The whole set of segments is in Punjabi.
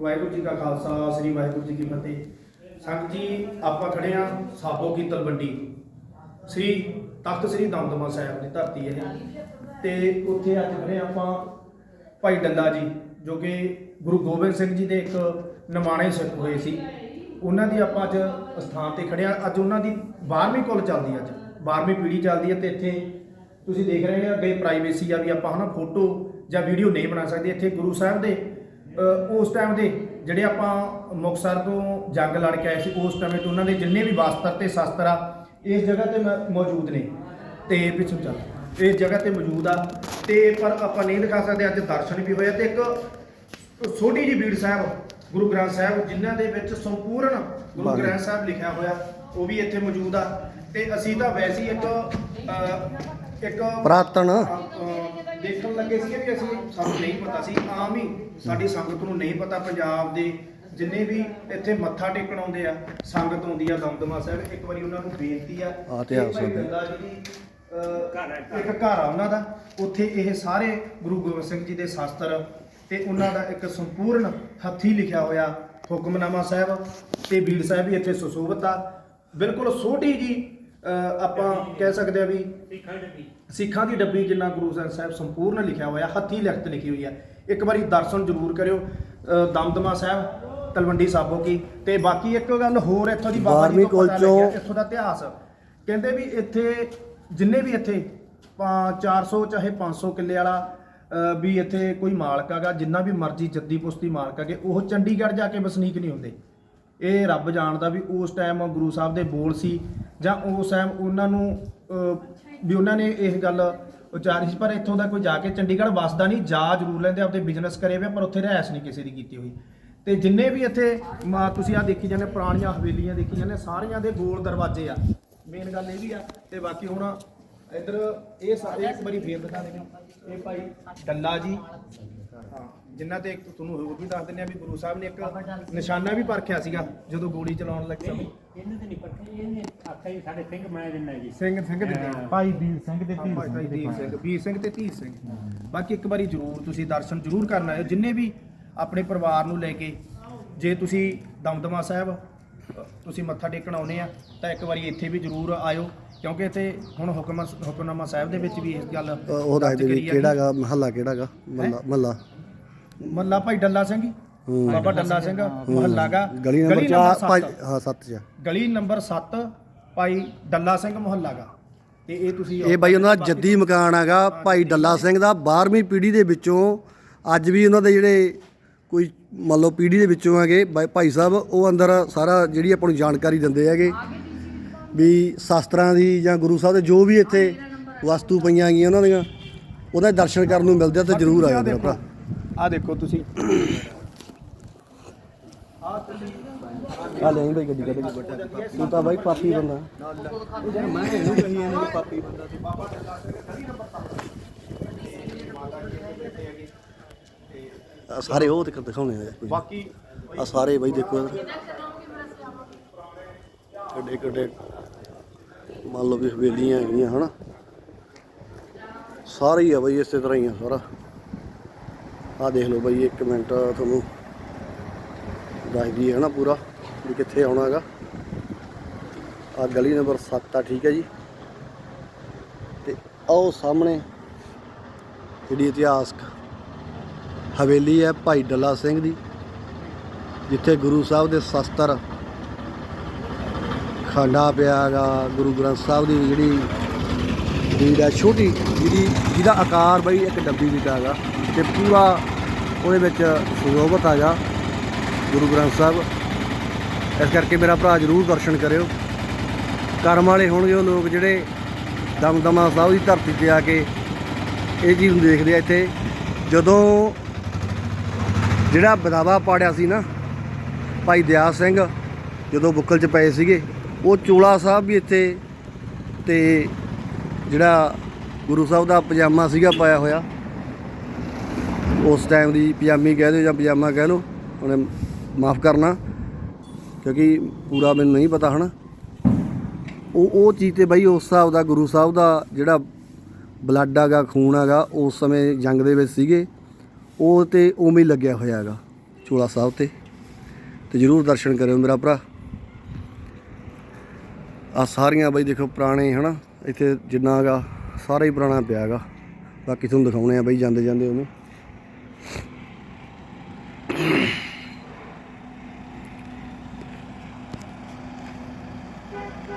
ਵਾਹਿਗੁਰੂ ਜੀ ਕਾ ਖਾਲਸਾ, ਸ੍ਰੀ ਵਾਹਿਗੁਰੂ ਜੀ ਕੀ ਫਤਿਹ। ਸੰਗਤ ਜੀ, ਆਪਾਂ ਖੜੇ ਆ ਸਾਬੋ ਕੀ ਤਲਵੰਡੀ ਸ੍ਰੀ, ਤਖਤ ਸ੍ਰੀ ਦਮਦਮਾ ਸਾਹਿਬ ਦੀ ਧਰਤੀ ਇਹ। ਤੇ ਉੱਥੇ ਅੱਜ ਖੜੇ ਆਪਾਂ ਭਾਈ ਡੱਲਾ ਜੀ, ਜੋ ਕਿ ਗੁਰੂ ਗੋਬਿੰਦ ਸਿੰਘ ਜੀ ਦੇ ਇੱਕ ਨਿਮਾਣੇ ਸਿੱਖ ਹੋਏ ਸੀ। ਉਹਨਾਂ ਦੀ ਆਪਾਂ ਅੱਜ ਸਥਾਨ ਤੇ ਖੜੇ ਆ ਅੱਜ ਉਹਨਾਂ ਦੀ 12ਵੀਂ ਕੁੱਲ ਚੱਲਦੀ ਅੱਜ। 12ਵੀਂ ਪੀੜ੍ਹੀ ਚੱਲਦੀ ਹੈ ਤੇ ਇੱਥੇ ਤੁਸੀਂ ਦੇਖ ਰਹੇ ਹੋ ਅੱਗੇ ਪ੍ਰਾਈਵੇਸੀ ਆ ਵੀ ਆਪਾਂ ਹਨਾ ਫੋਟੋ ਜਾਂ ਵੀਡੀਓ ਨਹੀਂ ਬਣਾ ਸਕਦੇ। ਇੱਥੇ ਗੁਰੂ ਸਾਹਿਬ ਦੇ ਉਸ ਟਾਈਮ ਦੇ ਜਿਹੜੇ ਆਪਾਂ ਮੁਕਤਸਰ ਤੋਂ ਜੰਗ ਲੜ ਕੇ ਆਏ ਸੀ ਉਸ ਟਾਈਮ ਤੇ ਉਹਨਾਂ ਦੇ ਜਿੰਨੇ ਵੀ ਵਸਤਰ ਤੇ ਸ਼ਸਤਰ ਆ ਇਸ ਜਗ੍ਹਾ ਤੇ ਮੌਜੂਦ ਨੇ। ਤੇ ਪਿੱਛੋਂ ਚੱਲ ਇਸ ਜਗ੍ਹਾ ਤੇ ਮੌਜੂਦ ਆ। ਤੇ ਪਰ ਆਪਾਂ ਨਹੀਂ ਦਿਖਾ ਸਕਦੇ ਅੱਜ ਦਰਸ਼ਨ ਵੀ ਹੋਇਆ ਤੇ ਇੱਕ ਛੋਟੀ ਜੀ ਬੀੜ ਸਾਹਿਬ ਗੁਰੂ ਗ੍ਰੰਥ ਸਾਹਿਬ ਜਿਨ੍ਹਾਂ ਦੇ ਵਿੱਚ ਸੰਪੂਰਨ ਗੁਰੂ। ਗ੍ਰੰਥ ਸਾਹਿਬ ਲਿਖਿਆ ਹੋਇਆ ਉਹ ਵੀ ਇੱਥੇ ਮੌਜੂਦ ਆ। ਤੇ ਅਸੀਂ ਤਾਂ ਵੈਸੇ ਹੀ ਇੱਕ ਇੱਕ ਪ੍ਰਾਤਨ। ਦੇਖਣ ਲੱਗੇ ਸੀ ਕਿ ਅਸੀਂ ਸਾਨੂੰ ਨਹੀਂ ਪਤਾ ਸੀ ਆਮ ਹੀ ਸਾਡੀ ਸੰਗਤ ਨੂੰ ਨਹੀਂ ਪਤਾ ਪੰਜਾਬ ਦੇ ਜਿੰਨੇ ਵੀ ਇੱਥੇ ਮੱਥਾ ਟੇਕਣ ਆਉਂਦੇ ਆ ਸੰਗਤ ਆਉਂਦੀ ਆ ਦਮਦਮਾ ਸਾਹਿਬ ਇੱਕ ਵਾਰੀ ਉਹਨਾਂ ਨੂੰ ਬੇਨਤੀ ਆ ਆ ਤੇ ਆ। ਸਕਦੇ। ਇੱਕ ਘਰ ਆ ਉਹਨਾਂ ਦਾ ਉੱਥੇ ਇਹ ਸਾਰੇ ਗੁਰੂ ਗੋਬਿੰਦ ਸਿੰਘ ਜੀ ਦੇ ਸ਼ਾਸਤਰ ਤੇ ਉਹਨਾਂ ਦਾ ਇੱਕ ਸੰਪੂਰਨ ਹੱਥੀ ਲਿਖਿਆ ਹੋਇਆ ਹੁਕਮਨਾਮਾ ਸਾਹਿਬ ਤੇ ਬੀੜ ਸਾਹਿਬ ਵੀ ਇੱਥੇ ਸੁਸ਼ੋਭਿਤ ਆ। ਬਿਲਕੁਲ ਛੋਟੀ ਜੀ ਆਪਾਂ ਕਹਿ ਸਕਦੇ ਆ ਵੀ ਸਿੱਖਾਂ ਦੀ ਡੱਬੀ ਜਿੰਨਾ ਗੁਰੂ ਗ੍ਰੰਥ ਸਾਹਿਬ ਸੰਪੂਰਨ ਲਿਖਿਆ ਹੋਇਆ ਹੱਥੀ ਲਿਖਤ ਲਿਖੀ ਹੋਈ ਹੈ। ਇੱਕ ਵਾਰੀ ਦਰਸ਼ਨ ਜ਼ਰੂਰ ਕਰਿਓ ਦਮਦਮਾ ਸਾਹਿਬ ਤਲਵੰਡੀ ਸਾਬੋ ਕੀ। ਤੇ ਬਾਕੀ ਇੱਕ ਗੱਲ ਹੋਰ ਇੱਥੋਂ ਦੀ ਬਾਬਾ ਜੀ ਤੋਂ ਪਤਾ ਲੱਗਿਆ ਇੱਥੋਂ ਦਾ ਇਤਿਹਾਸ। ਕਹਿੰਦੇ ਵੀ ਇੱਥੇ ਜਿੰਨੇ ਵੀ ਇੱਥੇ ਪਾ- 400 ਚਾਹੇ 500 ਕਿੱਲੇ ਵਾਲਾ ਵੀ ਇੱਥੇ ਕੋਈ ਮਾਲਕ ਹੈਗਾ ਜਿੰਨਾ ਵੀ ਮਰਜ਼ੀ ਜੱਦੀ ਪੁਸਤੀ ਮਾਲਕ ਹੈਗੇ ਉਹ ਚੰਡੀਗੜ੍ਹ ਜਾ ਕੇ ਵਸਨੀਕ ਨਹੀਂ ਹੁੰਦੇ। ਇਹ ਰੱਬ ਜਾਣਦਾ ਵੀ ਉਸ ਟਾਈਮ ਗੁਰੂ ਸਾਹਿਬ ਦੇ ਬੋਲ ਸੀ ਜਾਂ ਉਸ ਟਾਈਮ ਉਹਨਾਂ ਨੂੰ ਵੀ ਉਹਨਾਂ ਨੇ ਇਹ ਗੱਲ ਉਚਾਰੀ ਸੀ, ਪਰ ਇੱਥੋਂ ਦਾ ਕੋਈ ਜਾ ਕੇ ਚੰਡੀਗੜ੍ਹ ਵਸਦਾ ਨਹੀਂ, ਜਾ ਜ਼ਰੂਰ ਲੈਂਦੇ, ਆਪਦੇ ਬਿਜ਼ਨਸ ਕਰੇ ਵੇ, ਪਰ ਉੱਥੇ ਰਹਿਸ ਨਹੀਂ ਕਿਸੇ ਦੀ ਕੀਤੀ ਹੋਈ। ਤੇ ਜਿੰਨੇ ਵੀ ਇੱਥੇ, ਮ- ਤੁਸੀਂ ਆ ਦੇਖੀ ਜਾਂਦੇ, ਪੁਰਾਣੀਆਂ ਹਵੇਲੀਆਂ ਦੇਖੀ ਜਾਂਦੇ, ਸਾਰਿਆਂ ਦੇ ਗੋਲ ਦਰਵਾਜ਼ੇ ਆ। ਮੇਨ ਗੱਲ ਇਹ ਵੀ ਆ, ਤੇ ਬਾਕੀ ਹੁਣ ਇੱਧਰ ਇਹ ਸਾਰੇ ਇੱਕ ਵਾਰੀ ਫੇਰ ਦਿਖਾ ਦੇਣੇ ਇਹ ਭਾਈ ਡੱਲਾ ਜੀ। ਹਾਂ ਜਿਨ੍ਹਾਂ ਤੇ ਇੱਕ ਤੁਹਾਨੂੰ ਹੋਰ ਵੀ ਦੱਸ ਦਿੰਦੇ ਆ ਵੀ ਗੁਰੂ ਸਾਹਿਬ ਨੇ ਇੱਕ ਨਿਸ਼ਾਨਾ ਵੀ ਪਰਖਿਆ ਸੀਗਾ ਜਦੋਂ ਗੋਲੀ ਚਲਾਉਣ ਲੱਗੇ ਸਮੇਂ। ਇਹਨੇ ਤੇ ਨਹੀਂ ਪੱਕੇ ਇਹਨੇ ਆਖਿਆ ਜੀ ਸਾਡੇ ਸਿੰਘ ਮੈਂ ਦਿੰਦਾ ਜੀ। ਸਿੰਘ ਸਿੰਘ ਦੇ ਹਾਂ। ਭਾਈ ਵੀਰ ਸਿੰਘ ਤੇ ਧੀਰ ਭਾਈ ਸਿੰਘ ਦੇ ਵੀਰ ਸਿੰਘ ਵੀਰ ਸਿੰਘ ਤੇ ਧੀਰ ਸਿੰਘ। ਬਾਕੀ ਇੱਕ ਵਾਰੀ ਜ਼ਰੂਰ ਤੁਸੀਂ ਦਰਸ਼ਨ ਜ਼ਰੂਰ ਕਰਨ ਆਇਓ ਜਿੰਨੇ ਵੀ ਆਪਣੇ ਪਰਿਵਾਰ ਨੂੰ ਲੈ ਕੇ ਜੇ ਤੁਸੀਂ ਦਮਦਮਾ ਸਾਹਿਬ ਤੁਸੀਂ ਮੱਥਾ ਟੇਕਣ ਆਉਨੇ ਆ ਤਾਂ ਇੱਕ ਵਾਰੀ ਇੱਥੇ ਵੀ ਜ਼ਰੂਰ ਆਇਓ। ਕਿਉਂਕਿ ਇੱਥੇ ਹੁਣ ਹੁਕਮ ਹੁਕਮਨਾਮਾ ਸਾਹਿਬ ਦੇ ਵਿੱਚ ਵੀ ਇਸ ਗੱਲ ਅ, ਉਹ ਦੱਸਦੇ ਵੀ ਕਰੀ ਆ ਕਿਹੜਾਗਾ ਮਹੱਲਾ ਕਿਹੜਾਗਾ ਮਹੱਲਾ ਮਹੱਲਾ। ਮੱਲਾ ਭਾਈ ਡੱਲਾ ਸਿੰਘ ਜੀ। ਹੂੰ। ਬਾਬਾ ਡੱਲਾ ਸਿੰਘ ਮਹੱਲਾ ਗਾ। ਗਲੀ ਨੰਬਰ 4 ਸੱਤ। ਭਾਈ ਹਾਂ 7 ਚ ਗਲੀ ਨੰਬਰ 7 ਭਾਈ ਡੱਲਾ ਸਿੰਘ ਮੁਹੱਲਾ ਗਾ। ਤੇ ਇਹ ਤੁਸੀਂ ਇਹ ਬਾਈ ਉਹਨਾਂ ਦਾ ਜੱਦੀ ਮਕਾਨ ਹੈਗਾ ਭਾਈ ਡੱਲਾ ਸਿੰਘ ਦਾ। 12ਵੀਂ ਪੀੜ੍ਹੀ ਦੇ ਵਿੱਚੋਂ ਅੱਜ ਵੀ ਉਹਨਾਂ ਦੇ ਜਿਹੜੇ ਕੋਈ ਮੰਨ ਲਓ ਪੀੜ੍ਹੀ ਦੇ ਵਿੱਚੋਂ ਹੈਗੇ ਬਾਈ- ਭਾਈ ਸਾਹਿਬ ਉਹ ਅੰਦਰ ਸਾਰਾ ਜਿਹੜੀ ਆਪਾਂ ਨੂੰ ਜਾਣਕਾਰੀ ਦਿੰਦੇ ਹੈਗੇ। ਵੀ ਸ਼ਾਸਤਰਾਂ ਦੀ ਜਾਂ ਗੁਰੂ ਸਾਹਿਬ ਦੇ ਜੋ ਵੀ ਇੱਥੇ ਵਸਤੂ ਪਈਆਂ ਹੈਗੀਆਂ ਉਹਨਾਂ ਦੀਆਂ ਉਹਦਾ ਦਰਸ਼ਨ ਕਰਨ ਨੂੰ ਮਿਲਦੇ ਆ ਤਾਂ ਜ਼ਰੂਰ ਆਇਓ ਮੇਰਾ ਭਰਾ। ਆ ਦੇਖੋ ਤੁਸੀਂ। ਆ ਲੈ ਬਾਈ ਗੱਡੀ ਕੱਢ ਕੇ ਤੂੰ ਤਾਂ ਬਾਈ ਪਾਪੀ ਬੰਦਾ। ਮੈਂ ਇਹਨੂੰ ਕਹੀ ਇਹਨਾਂ ਪਾਪੀ ਬੰਦਾ ਸੀ ਬਾਬਾ ਡੱਲਾ ਸਿੰਘ ਗਲੀ ਨੰਬਰ 7 ਮਾਤਾ ਜੀ ਦੇ ਬੇਟੇ ਹੈਗੇ ਤੇ ਆਹ ਸਾਰੇ ਉਹ ਤੇ ਦਿਖਾਉਣੇ ਆ ਬਾਕੀ ਆ ਸਾਰੇ ਬਾਈ ਦੇਖੋ ਇੱਧਰ ਕਿੱਡੇ ਕਿੱਡੇ ਮੰਨ ਲਓ ਵੀ ਹਵੇਲੀਆਂ ਹੈਗੀਆਂ, ਹਨਾ? ਸਾਰੇ ਹੀ ਆ ਬਾਈ ਇਸੇ ਤਰ੍ਹਾਂ ਹੀ ਆ ਸਾਰਾ। ਆ ਦੇਖ ਲਓ ਬਾਈ, ਇੱਕ ਮਿੰਟ, ਤੁਹਾਨੂੰ ਦੱਸਦੀ ਹੈ ਨਾ ਪੂਰਾ, ਵੀ ਕਿੱਥੇ ਆਉਣਾ ਹੈਗਾ। ਆ ਗਲੀ ਨੰਬਰ 7 ਆ, ਠੀਕ ਹੈ ਜੀ। ਤੇ ਆਓ ਸਾਹਮਣੇ ਜਿਹੜੀ ਇਤਿਹਾਸਕ ਹਵੇਲੀ ਹੈ ਭਾਈ ਡੱਲਾ ਸਿੰਘ ਦੀ, ਜਿੱਥੇ ਗੁਰੂ ਸਾਹਿਬ ਦੇ ਸ਼ਸਤਰ ਖਾਂਡਾ ਪਿਆ ਹੈਗਾ, ਗੁਰੂ ਗ੍ਰੰਥ ਸਾਹਿਬ ਦੀ ਜਿਹੜੀ ਰੀਡ ਹੈ, ਛੋਟੀ ਜਿਹਦੀ ਜਿਹਦਾ ਆਕਾਰ ਬਈ ਇੱਕ ਡੱਬੀ ਵਿੱਚ ਹੈਗਾ ਤੇ ਪੂਰਾ ਉਹਦੇ ਵਿੱਚ ਸੁਸ਼ੋਭਿਤ ਹੈਗਾ ਗੁਰੂ ਗ੍ਰੰਥ ਸਾਹਿਬ। ਇਸ ਕਰਕੇ ਮੇਰਾ ਭਰਾ ਜਰੂਰ ਦਰਸ਼ਨ ਕਰਿਓ। ਕਰਮ ਵਾਲੇ ਹੋਣਗੇ ਉਹ ਲੋਕ ਜਿਹੜੇ ਦਮਦਮਾ ਸਾਹਿਬ ਦੀ ਧਰਤੀ ਤੇ ਆ ਕੇ ਇਹ ਚੀਜ਼ ਨੂੰ ਦੇਖਦੇ ਆ ਇੱਥੇ। ਜਦੋਂ ਜਿਹੜਾ ਬਦਾਵਾ ਪਾੜਿਆ ਸੀ ਨਾ, ਭਾਈ ਦਿਆ ਸਿੰਘ, ਜਦੋਂ ਬੁੱਕਲ 'ਚ ਪਏ ਸੀਗੇ ਉਹ ਚੋਲਾ ਸਾਹਿਬ ਵੀ ਇੱਥੇ ਤੇ ਜਿਹੜਾ ਗੁਰੂ ਸਾਹਿਬ ਦਾ ਪਜਾਮਾ ਸੀਗਾ ਪਾਇਆ ਹੋਇਆ। ਉਸ ਟਾਈਮ ਦੀ ਪਜਾਮੀ ਕਹਿ ਦਿਓ ਜਾਂ ਪਜਾਮਾ ਕਹਿ ਲਓ, ਉਹਨੇ ਮਾਫ ਕਰਨਾ, ਕਿਉਂਕਿ ਪੂਰਾ ਮੈਨੂੰ ਨਹੀਂ ਪਤਾ ਹਨਾ। ਉਹ ਉਹ ਚੀਜ਼ ਤੇ ਬਾਈ ਉਸ ਹਿਸਾਬ ਦਾ ਗੁਰੂ ਸਾਹਿਬ ਦਾ ਜਿਹੜਾ ਬਲੱਡ ਹੈਗਾ ਖੂਨ ਹੈਗਾ ਉਸ ਸਮੇਂ ਜੰਗ ਦੇ ਵਿੱਚ ਸੀਗੇ। ਉਹ ਤੇ ਉਵੇਂ ਹੀ ਲੱਗਿਆ ਹੋਇਆ ਹੈਗਾ, ਚੋਲਾ ਸਾਹਿਬ ਤੇ। ਤੇ ਜਰੂਰ ਦਰਸ਼ਨ ਕਰਿਓ ਮੇਰਾ ਭਰਾ। ਆ ਸਾਰੀਆਂ ਬਾਈ ਦੇਖੋ ਪੁਰਾਣੇ ਹਨਾ? ਇੱਥੇ ਜਿੰਨਾ ਹੈਗਾ, ਸਾਰਾ ਹੀ ਪੁਰਾਣਾ ਪਿਆ ਹੈਗਾ। ਬਾਕੀ ਤੁਹਾਨੂੰ ਦਿਖਾਉਣੇ ਆ ਬਈ, ਜਾਂਦੇ ਜਾਂਦੇ ਉਹਨੂੰ।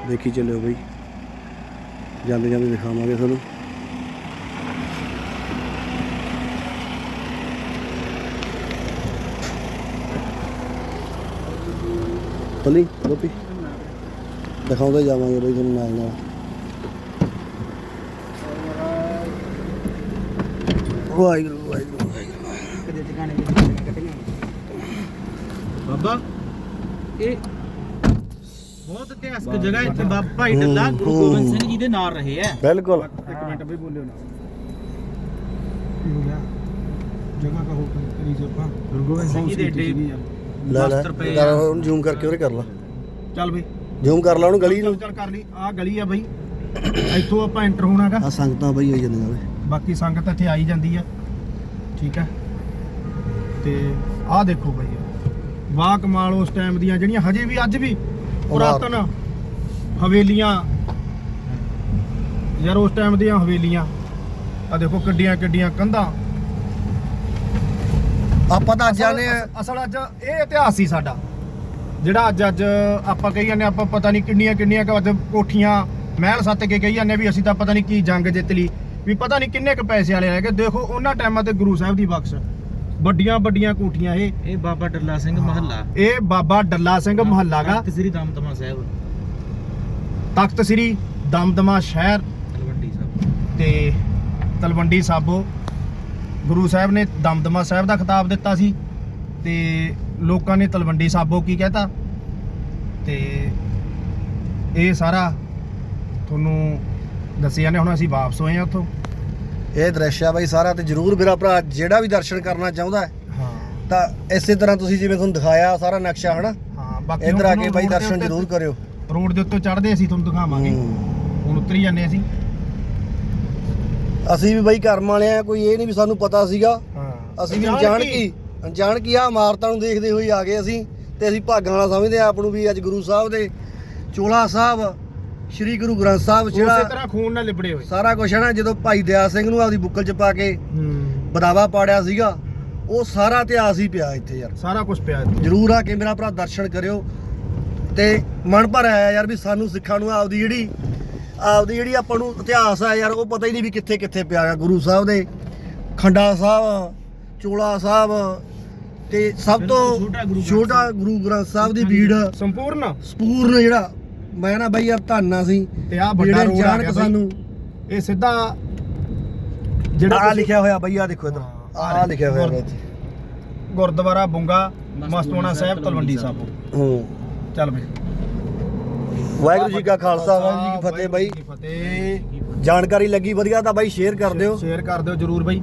ਦੇਖੀ ਚੱਲਿਓ ਬਈ। ਜਾਂਦੇ ਜਾਂਦੇ ਦਿਖਾਵਾਂਗੇ ਤੁਹਾਨੂੰ। ਬਲੀ ਗੋਪੀ। ਦਿਖਾਉਂਦੇ ਜਾਵਾਂਗੇ ਬਈ ਤੁਹਾਨੂੰ ਨਾਲ ਨਾਲ। ਵਾਹਿਗੁਰੂ ਵਾਹਿਗੁਰੂ ਬਾਬਾ ਇਹ ਬਹੁਤ ਇਤਿਹਾਸਕ ਜਗ੍ਹਾ ਇੱਥੇ ਬਾਬਾ ਭਾਈ ਡੱਲਾ ਗੁਰੂ ਹੂੰ। ਗੋਬਿੰਦ ਸਿੰਘ ਜੀ ਦੇ ਨਾਲ ਰਹੇ ਆ ਬਿਲਕੁਲ। ਇੱਕ ਮਿੰਟ ਬਈ ਬੋਲਿਓ ਨਾ। ਜਗ੍ਹਾ ਕਹੋ ਕਰੀ ਜੇ ਆਪਾਂ। ਗੁਰੂ ਗੋਬਿੰਦ ਸਿੰਘ ਜੀ ਦੇ ਏਡੇ ਲੈ ਲੈ ਵਸਤਰ ਪਏ ਕਰ ਆ। ਉਹਨੂੰ ਜ਼ੂਮ ਕਰਕੇ ਉਹਰੇ ਕਰ ਲਾ। ਚੱਲ ਬਈ। ਜ਼ੂਮ ਕਰ ਲਾ ਉਹਨੂੰ ਗਲੀ ਨੂੰ। ਚੱਲ ਕਰ ਲਈ। ਆ ਗਲੀ ਆ ਬਈ। ਇੱਥੋਂ ਆਪਾਂ ਐਂਟਰ ਹੋਣਾਗਾ ਆ ਸੰਗਤਾਂ ਬਈ ਹੋਈ ਜਾਂਦੀਆਂ ਵੇ ਬਾਕੀ ਸੰਗਤ ਇੱਥੇ ਆਈ ਜਾਂਦੀ ਆ। ਠੀਕ ਆ। ਤੇ ਆਹ ਦੇਖੋ ਬਈ। ਵਾਹ ਕਮਾਲ ਉਸ ਟਾਈਮ ਦੀਆਂ ਜਿਹੜੀਆਂ ਹਜੇ ਵੀ ਅੱਜ ਵੀ ਪੁਰਾਤਨ ਹਵੇਲੀਆਂ। ਯਾਰ ਉਸ ਟਾਈਮ ਦੀਆਂ ਹਵੇਲੀਆਂ। ਆ ਦੇਖੋ ਕਿੱਡੀਆਂ ਕਿੱਡੀਆਂ ਕੰਧਾਂ। ਆਪਾਂ ਤਾਂ ਅੱਜ ਜਾਣੇ ਆ। ਅਸਲ- ਅਸਲ ਅੱਜ ਇਹ ਇਤਿਹਾਸ ਸੀ ਸਾਡਾ। ਜਿਹੜਾ ਅੱਜ ਅੱਜ ਆਪਾਂ ਕਹੀ ਜਾਂਦੇ ਆਪਾਂ ਪਤਾ ਨਹੀਂ ਕਿੰਨੀਆਂ ਕਿੰਨੀਆਂ ਕੁ ਅੱਜ ਕੋਠੀਆਂ ਮਹਿਲ ਸੱਤ ਕੇ ਕਹੀ ਜਾਂਦੇ ਵੀ ਅਸੀਂ ਤਾਂ ਪਤਾ ਨਹੀਂ ਕੀ ਜੰਗ ਜਿੱਤ ਲਈ। ਵੀ ਪਤਾ ਨਹੀਂ ਕਿੰਨੇ ਕੁ ਪੈਸੇ ਵਾਲੇ ਹੈਗੇ। ਦੇਖੋ ਉਹਨਾਂ ਟਾਈਮਾਂ ਤੇ ਗੁਰੂ ਸਾਹਿਬ ਦੀ ਬਖਸ਼। ਵੱਡੀਆਂ ਵੱਡੀਆਂ ਕੋਠੀਆਂ ਇਹ। ਇਹ ਬਾਬਾ ਡੱਲਾ ਸਿੰਘ ਮਹੱਲਾ। ਇਹ ਬਾਬਾ ਡੱਲਾ ਸਿੰਘ ਮਹੱਲਾਗਾ ਤਖਤ ਸ੍ਰੀ ਦਮਦਮਾ ਸਾਹਿਬ। ਤਖਤ ਸ੍ਰੀ ਦਮਦਮਾ ਸ਼ਹਿਰ। ਤਲਵੰਡੀ ਸਾਹਿਬ। ਤੇ ਤਲਵੰਡੀ ਸਾਬੋ। ਗੁਰੂ ਸਾਹਿਬ ਨੇ ਦਮਦਮਾ ਸਾਹਿਬ ਦਾ ਖਿਤਾਬ ਦਿੱਤਾ ਸੀ। ਤੇ ਲੋਕਾਂ ਨੇ ਤਲਵੰਡੀ ਸਾਬੋ ਕੀ ਕਹਤਾ? ਤੇ ਇਹ ਸਾਰਾ ਤੁਹਾਨੂੰ ਦੱਸਿਆ ਨੇ ਹੁਣ ਅਸੀਂ ਵਾਪਸ ਹੋਏ ਆ ਉੱਥੋਂ। ਇਹ ਦ੍ਰਿਸ਼ ਆ ਬਈ ਸਾਰਾ ਤੇ ਜਰੂਰ ਮੇਰਾ ਭਰਾ ਜਿਹੜਾ ਵੀ ਦਰਸ਼ਨ ਕਰਨਾ ਚਾਹੁੰਦਾ ਹੈ, ਹਾਂ। ਤਾਂ ਇਸੇ ਤਰ੍ਹਾਂ ਤੁਸੀਂ ਜਿਵੇਂ ਤੁਹਾਨੂੰ ਦਿਖਾਇਆ ਸਾਰਾ ਨਕਸ਼ਾ ਹਨਾ? ਹਾਂ ਬਾਕੀ ਇੱਧਰ ਆ ਕੇ ਬਾਈ ਦਰਸ਼ਨ ਜਰੂਰ ਕਰਿਓ। ਰੋਡ ਦੇ ਉੱਤੇ ਚੜ੍ਹਦੇ ਅਸੀਂ ਤੁਹਾਨੂੰ ਦਿਖਾਵਾਂਗੇ। ਹੁਣ ਉਤਰੀ ਜਾਂਦੇ ਅਸੀਂ। ਅਸੀਂ ਵੀ ਬਾਈ ਕਰਮ ਵਾਲੇ ਆ ਕੋਈ ਇਹ ਨਹੀਂ ਵੀ ਸਾਨੂੰ ਪਤਾ ਸੀਗਾ। ਹਾਂ। ਅਸੀਂ ਵੀ ਅਣਜਾਣ ਕੀ? ਅਣਜਾਣ ਕੀ ਆ ਇਮਾਰਤਾਂ ਨੂੰ ਦੇਖਦੇ ਹੋਏ ਆ ਗਏ ਅਸੀਂ ਤੇ ਅਸੀਂ ਭਾਗਾਂ ਵਾਲਾ ਸਮਝਦੇ ਆ ਆਪ ਨੂੰ ਵੀ ਅੱਜ ਗੁਰੂ ਸਾਹਿਬ ਦੇ ਚੋਲਾ ਸਾਹਿਬ ਸ੍ਰੀ ਗੁਰੂ ਗ੍ਰੰਥ ਸਾਹਿਬ ਉਸੇ ਜਿਹੜਾ ਤਰ੍ਹਾਂ ਖੂਨ ਨਾਲ ਲਿਬੜੇ ਹੋਏ। ਸਾਰਾ ਕੁਝ ਹੈ ਨਾ ਜਦੋਂ ਭਾਈ ਦਇਆ ਸਿੰਘ ਨੂੰ ਆਪਦੀ ਬੁੱਕਲ 'ਚ ਪਾ ਕੇ ਹੂੰ। ਬਦਾਵਾ ਪਾੜਿਆ ਸੀਗਾ ਉਹ ਸਾਰਾ ਇਤਿਹਾਸ ਹੀ ਪਿਆ ਇੱਥੇ ਯਾਰ। ਸਾਰਾ ਕੁਝ ਪਿਆ ਇੱਥੇ। ਜਰੂਰ ਆ ਕੇ ਮੇਰਾ ਭਰਾ ਦਰਸ਼ਨ ਕਰਿਓ ਤੇ ਮਨ ਭਰ ਆਇਆ ਯਾਰ ਵੀ ਸਾਨੂੰ ਸਿੱਖਾਂ ਨੂੰ ਆਪਦੀ ਜਿਹੜੀ ਆਪਦੀ ਜਿਹੜੀ ਆਪਾਂ ਨੂੰ ਇਤਿਹਾਸ ਆ ਯਾਰ ਉਹ ਪਤਾ ਹੀ ਨਹੀਂ ਵੀ ਕਿੱਥੇ ਕਿੱਥੇ ਪਿਆ ਗਾ ਗੁਰੂ ਸਾਹਿਬ ਦੇ ਖੰਡਾ ਸਾਹਿਬ ਚੋਲਾ ਸਾਹਿਬ ਤੇ ਸਭ ਤੋਂ ਛੋਟਾ ਗੁਰੂ ਗ੍ਰੰਥ ਸਾਹਿਬ। ਦੀ ਭੀੜ ਸੰਪੂਰਨ। ਸਪੂਰਨ ਜਿਹੜਾ ਮੈਂ ਨਾ ਬਈ ਯਾਰ ਧੰਨਾ ਸੀ ਤੇ ਆ ਵੱਡਾ ਜਿਹੜੇ ਰੋਡ ਆ ਗਿਆ। ਸਾਨੂੰ। ਇਹ ਸਿੱਧਾ ਆ ਤੁਸੀਂ- ਲਿਖਿਆ ਹੋਇਆ ਬਈ ਆ ਦੇਖੋ ਇੱਧਰ। ਆ ਲਿਖਿਆ ਹੋਇਆ ਵਾ ਇੱਥੇ ਗੁਰਦੁਆਰਾ ਬੁੰਗਾ ਮਸਤੂਆਣਾ ਸਾਹਿਬ ਤਲਵੰਡੀ ਸਾਹਿਬ। ਹੂੰ। ਚੱਲ ਬਈ। ਵਾਹਿਗੁਰੂ ਜੀ ਕਾ ਖਾਲਸਾ ਵਾਹਿਗੁਰੂ ਜੀ ਕੀ ਫਤਿਹ ਬਾਈ। ਜਾਣਕਾਰੀ ਲੱਗੀ ਵਧੀਆ ਤਾਂ ਬਾਈ ਸ਼ੇਅਰ ਕਰ ਦਿਓ। ਸ਼ੇਅਰ ਕਰ ਦਿਓ ਜਰੂਰ ਬਈ।